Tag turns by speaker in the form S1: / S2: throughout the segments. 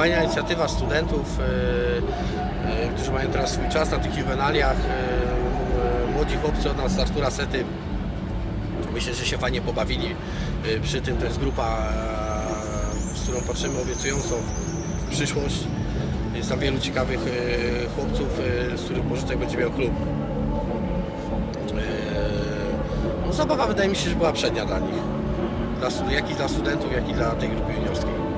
S1: fajna inicjatywa studentów, e, e, którzy mają teraz swój czas na tych juwenaliach. M- młodzi chłopcy od nas Artura Sety myślę, że się fajnie pobawili przy tym. To jest grupa, z którą patrzymy obiecująco w przyszłość. Jest tam wielu ciekawych chłopców, z których pożytek będzie miał klub. No, zabawa wydaje mi się, że była przednia dla nich. Dla, jak i dla studentów, jak i dla tej grupy juniorskiej.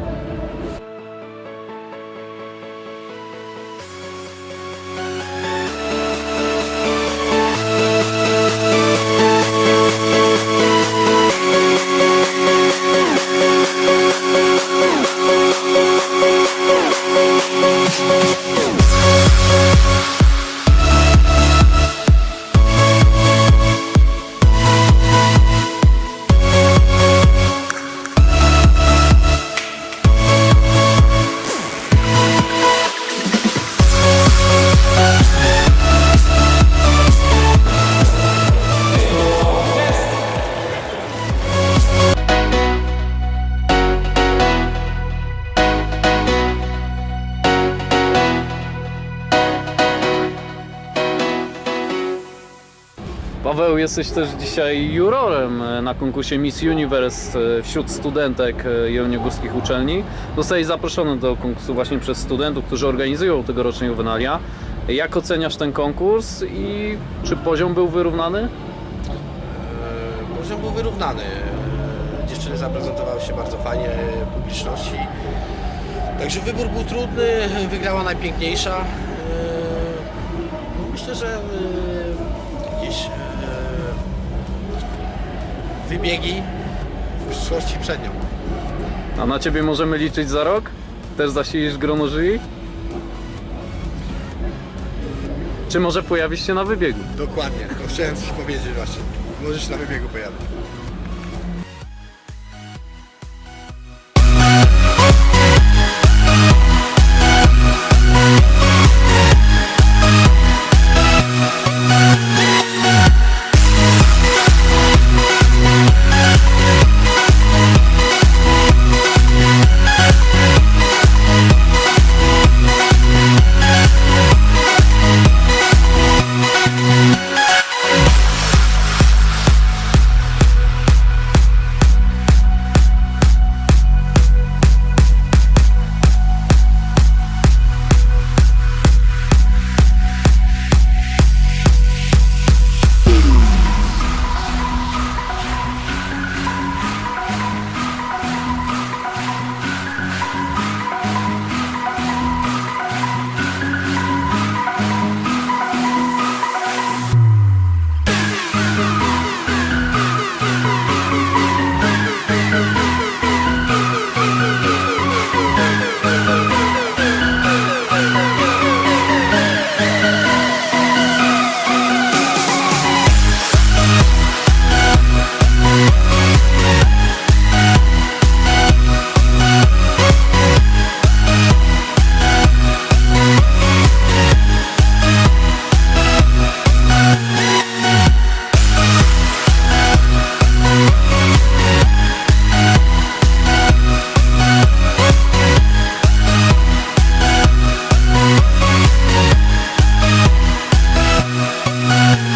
S2: Paweł, jesteś też dzisiaj jurorem e, na konkursie Miss Universe e, wśród studentek e, jeleniogórskich uczelni. Zostałeś zaproszony do konkursu właśnie przez studentów, którzy organizują tegoroczne juwenalia. Jak oceniasz ten konkurs i czy poziom był wyrównany?
S1: Poziom był wyrównany. Dziewczyny zaprezentowały się bardzo fajnie publiczności. Także wybór był trudny, wygrała najpiękniejsza. Myślę, że jakieś e, wybiegi w przyszłości przed nią.
S2: A na Ciebie możemy liczyć za rok? Też zasilisz grono jury? Czy może pojawisz się na wybiegu?
S1: Dokładnie, to chciałem coś powiedzieć właśnie. Możesz na wybiegu pojawić. Bye.